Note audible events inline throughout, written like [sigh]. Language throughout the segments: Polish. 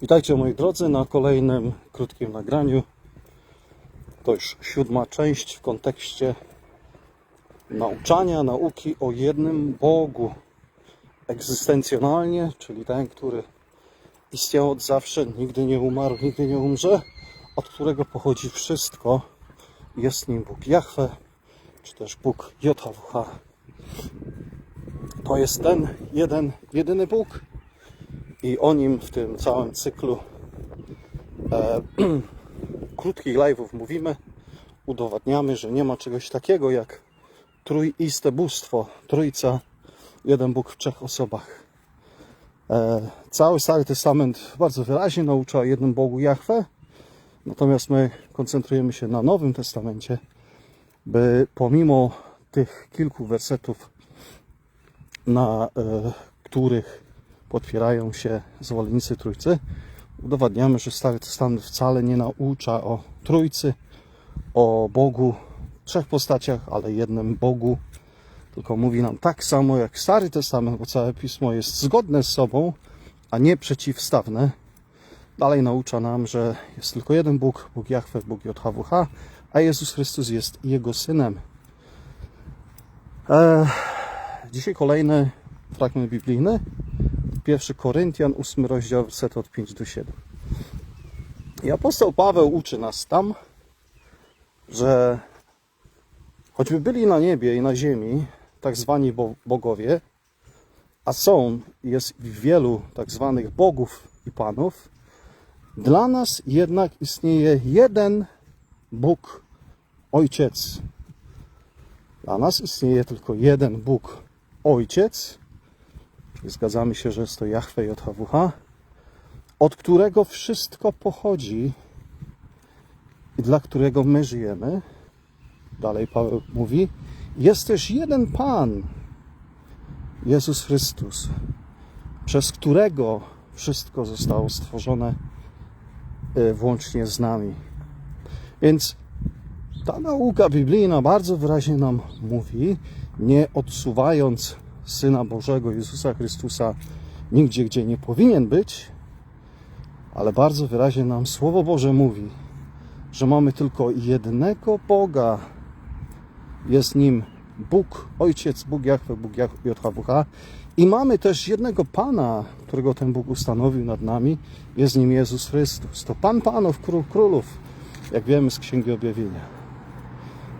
Witajcie moi drodzy na kolejnym krótkim nagraniu. To już siódma część w kontekście nauczania, nauki o jednym Bogu. Egzystencjonalnie, czyli ten, który istniał od zawsze, nigdy nie umarł, nigdy nie umrze, od którego pochodzi wszystko. Jest nim Bóg Jahwe, czy też Bóg JHWH. To jest ten jeden, jedyny Bóg, i o nim w tym całym cyklu e, [clears throat] krótkich live'ów mówimy. Udowadniamy, że nie ma czegoś takiego jak trójiste bóstwo, trójca, jeden Bóg w trzech osobach. E, cały Stary Testament bardzo wyraźnie naucza o jednym Bogu Jahwe, natomiast my koncentrujemy się na Nowym Testamencie, by pomimo tych kilku wersetów, na e, których potwierają się zwolennicy Trójcy, udowadniamy, że Stary Testament wcale nie naucza o Trójcy, o Bogu trzech postaciach, ale jednym Bogu, tylko mówi nam tak samo jak Stary Testament, bo całe Pismo jest zgodne z sobą, a nie przeciwstawne. Dalej naucza nam, że jest tylko jeden Bóg, Bóg Jahwe, Bóg JHWH, a Jezus Chrystus jest Jego Synem. Eee, dzisiaj kolejny fragment biblijny. 1 Koryntian, 8 rozdział, werset od 5 do 7. I apostoł Paweł uczy nas tam, że choćby byli na niebie i na ziemi tak zwani bo- bogowie, a są, jest wielu tak zwanych bogów i panów, dla nas jednak istnieje jeden Bóg, Ojciec. Dla nas istnieje tylko jeden Bóg, Ojciec, zgadzamy się, że jest to Jahwe JHWH, od którego wszystko pochodzi i dla którego my żyjemy. Dalej Paweł mówi, jest też jeden Pan, Jezus Chrystus, przez którego wszystko zostało stworzone e, włącznie z nami. Więc ta nauka biblijna bardzo wyraźnie nam mówi, nie odsuwając Syna Bożego Jezusa Chrystusa nigdzie, gdzie nie powinien być, ale bardzo wyraźnie nam Słowo Boże mówi, że mamy tylko jednego Boga. Jest nim Bóg, Ojciec, Bóg Jahwe, Bóg JHWH i mamy też jednego Pana, którego ten Bóg ustanowił nad nami. Jest nim Jezus Chrystus. To Pan Panów, Król Królów, jak wiemy z Księgi Objawienia.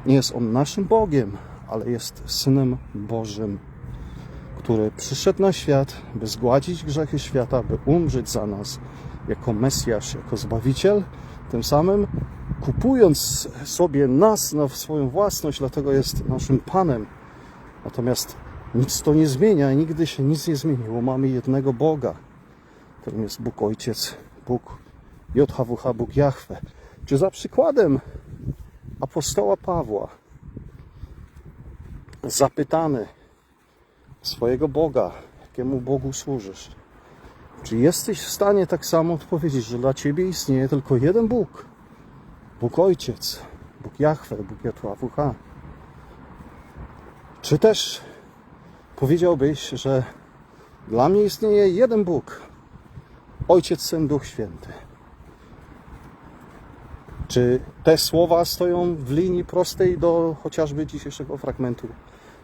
Nie jest On naszym Bogiem, ale jest Synem Bożym który przyszedł na świat, by zgładzić grzechy świata, by umrzeć za nas jako Mesjasz, jako Zbawiciel, tym samym kupując sobie nas na swoją własność, dlatego jest naszym Panem. Natomiast nic to nie zmienia i nigdy się nic nie zmieniło. Mamy jednego Boga, którym jest Bóg Ojciec, Bóg JHWH, Bóg Jahwe. Czy za przykładem apostoła Pawła, zapytany, swojego Boga, jakiemu Bogu służysz. Czy jesteś w stanie tak samo odpowiedzieć, że dla Ciebie istnieje tylko jeden Bóg? Bóg Ojciec, Bóg Jahwe, Bóg JHWH. Czy też powiedziałbyś, że dla mnie istnieje jeden Bóg, Ojciec, Syn, Duch Święty? Czy te słowa stoją w linii prostej do chociażby dzisiejszego fragmentu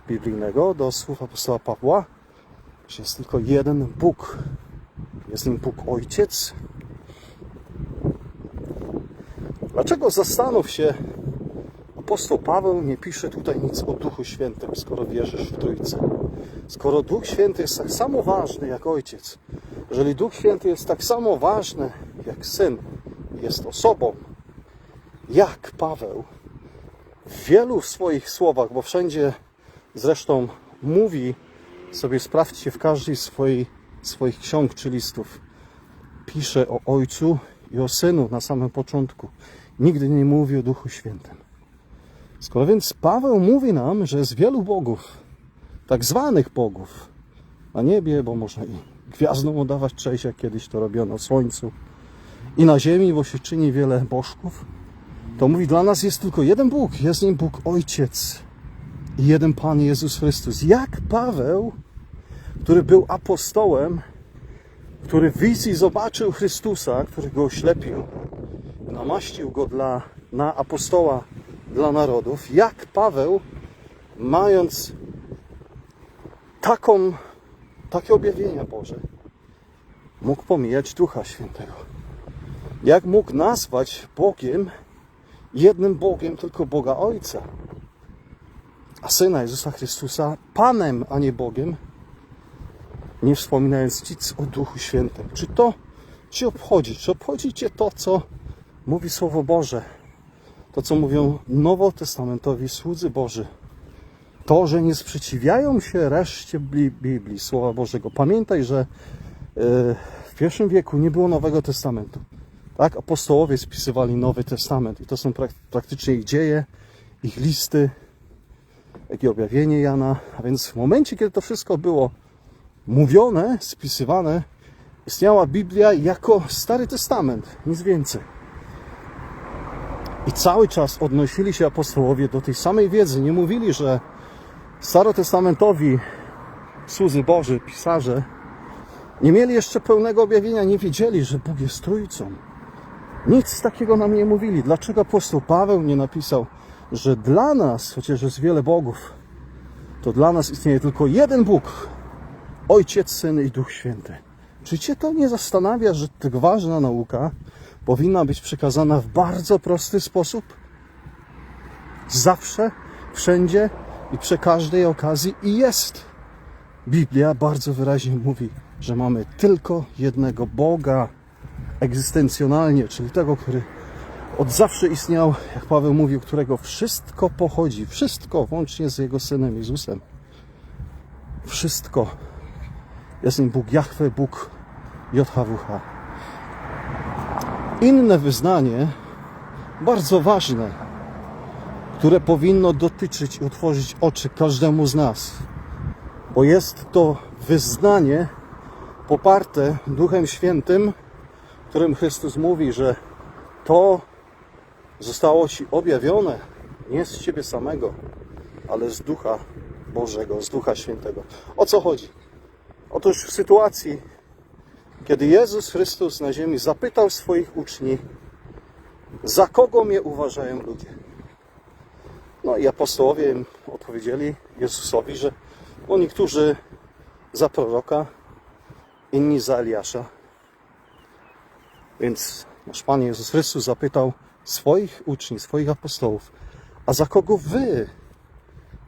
biblijnego, do słów apostoła Pawła, że jest tylko jeden Bóg. Jest nim Bóg Ojciec. Dlaczego zastanów się, apostoł Paweł nie pisze tutaj nic o Duchu Świętym, skoro wierzysz w Trójcę? Skoro Duch Święty jest tak samo ważny jak Ojciec, jeżeli Duch Święty jest tak samo ważny jak Syn, jest osobą, jak Paweł w wielu swoich słowach, bo wszędzie Zresztą mówi sobie, sprawdźcie w każdej swojej, swoich ksiąg czy listów. Pisze o Ojcu i o Synu na samym początku. Nigdy nie mówi o Duchu Świętym. Skoro więc Paweł mówi nam, że jest wielu bogów, tak zwanych bogów, na niebie, bo można i gwiazdom oddawać cześć, jak kiedyś to robiono Słońcu, i na ziemi, bo się czyni wiele bożków, to mówi, dla nas jest tylko jeden Bóg, jest nim Bóg Ojciec i jeden Pan Jezus Chrystus. Jak Paweł, który był apostołem, który w wizji zobaczył Chrystusa, który go oślepił, namaścił go dla, na apostoła dla narodów, jak Paweł, mając taką, takie objawienia Boże, mógł pomijać Ducha Świętego. Jak mógł nazwać Bogiem jednym Bogiem, tylko Boga Ojca, a Syna Jezusa Chrystusa Panem, a nie Bogiem, nie wspominając nic o Duchu Świętym. Czy to Cię obchodzi? Czy obchodzi Cię to, co mówi Słowo Boże? To, co mówią nowotestamentowi słudzy Boży? To, że nie sprzeciwiają się reszcie Bli- Biblii, Słowa Bożego. Pamiętaj, że e, w pierwszim wieku nie było Nowego Testamentu. Tak, apostołowie spisywali Nowy Testament i to są prak- praktycznie ich dzieje, ich listy, jak i objawienie Jana. A więc w momencie, kiedy to wszystko było mówione, spisywane, istniała Biblia jako Stary Testament, nic więcej. I cały czas odnosili się apostołowie do tej samej wiedzy. Nie mówili, że starotestamentowi słudzy Boży, pisarze, nie mieli jeszcze pełnego objawienia, nie wiedzieli, że Bóg jest Trójcą. Nic takiego nam nie mówili. Dlaczego apostoł Paweł nie napisał, że dla nas, chociaż jest wiele bogów, to dla nas istnieje tylko jeden Bóg, Ojciec, Syn i Duch Święty. Czy Cię to nie zastanawia, że tak ważna nauka powinna być przekazana w bardzo prosty sposób? Zawsze, wszędzie i przy każdej okazji i jest. Biblia bardzo wyraźnie mówi, że mamy tylko jednego Boga egzystencjonalnie, czyli tego, który od zawsze istniał, jak Paweł mówił, którego wszystko pochodzi, wszystko, włącznie z jego synem Jezusem. Wszystko. Jest nim Bóg Jahwe, Bóg JHWH. Inne wyznanie, bardzo ważne, które powinno dotyczyć i otworzyć oczy każdemu z nas, bo jest to wyznanie poparte Duchem Świętym, którym Chrystus mówi, że to zostało Ci objawione nie z Ciebie samego, ale z Ducha Bożego, z Ducha Świętego. O co chodzi? Otóż w sytuacji, kiedy Jezus Chrystus na ziemi zapytał swoich uczniów, za kogo mnie uważają ludzie? No i apostołowie im odpowiedzieli Jezusowi, że no niektórzy za proroka, inni za Eliasza. Więc nasz Pan Jezus Chrystus zapytał swoich uczniów, swoich apostołów, a za kogo wy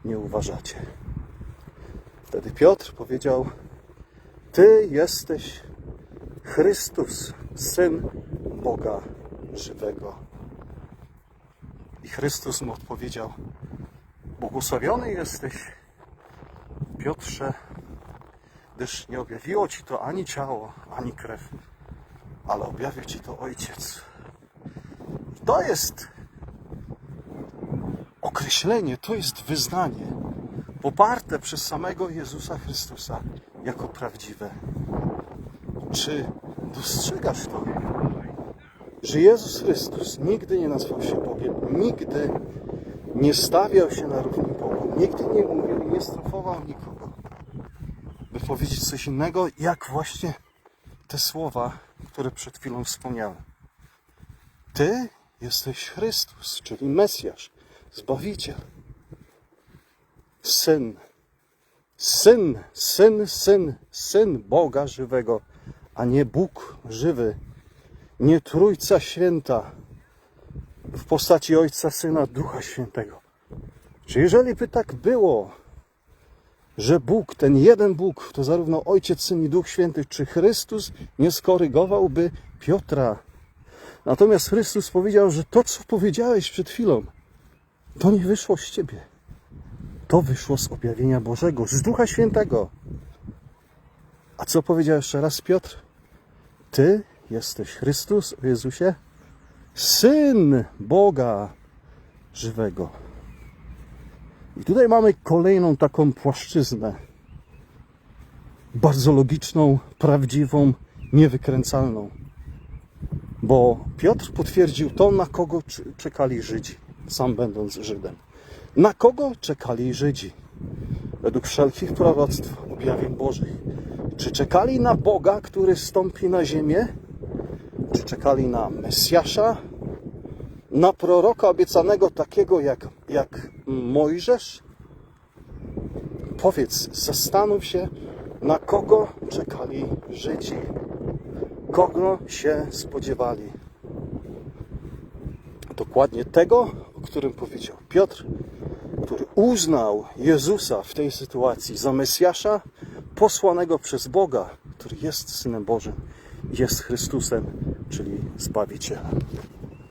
nie uważacie? Wtedy Piotr powiedział, Ty jesteś Chrystus, Syn Boga żywego. I Chrystus mu odpowiedział, błogosławiony jesteś, Piotrze, gdyż nie objawiło Ci to ani ciało, ani krew, ale objawił Ci to Ojciec. To jest określenie, to jest wyznanie poparte przez samego Jezusa Chrystusa jako prawdziwe. Czy dostrzegasz to? Że Jezus Chrystus nigdy nie nazwał się Bogiem, nigdy nie stawiał się na równi Bogu, nigdy nie mówił, nie strofował nikogo, by powiedzieć coś innego, jak właśnie te słowa, które przed chwilą wspomniałem. Ty jesteś Chrystus, czyli Mesjasz, Zbawiciel, Syn, Syn, Syn, Syn, Syn Boga żywego, a nie Bóg żywy, nie Trójca Święta w postaci Ojca, Syna, Ducha Świętego. Czy jeżeli by tak było, że Bóg, ten jeden Bóg, to zarówno Ojciec, Syn i Duch Święty, czy Chrystus nie skorygowałby Piotra? Natomiast Chrystus powiedział, że to, co powiedziałeś przed chwilą, to nie wyszło z ciebie. To wyszło z objawienia Bożego, z Ducha Świętego. A co powiedział jeszcze raz Piotr? Ty jesteś Chrystus, o Jezusie, Syn Boga żywego. I tutaj mamy kolejną taką płaszczyznę. Bardzo logiczną, prawdziwą, niewykręcalną. Bo Piotr potwierdził to, na kogo czekali Żydzi, sam będąc Żydem. Na kogo czekali Żydzi? Według wszelkich proroctw, objawień Bożych. Czy czekali na Boga, który stąpi na ziemię? Czy czekali na Mesjasza? Na proroka obiecanego takiego jak, jak Mojżesz? Powiedz, zastanów się, na kogo czekali Żydzi, kogo się spodziewali. Dokładnie tego, o którym powiedział Piotr, który uznał Jezusa w tej sytuacji za Mesjasza posłanego przez Boga, który jest Synem Bożym, jest Chrystusem, czyli Zbawicielem.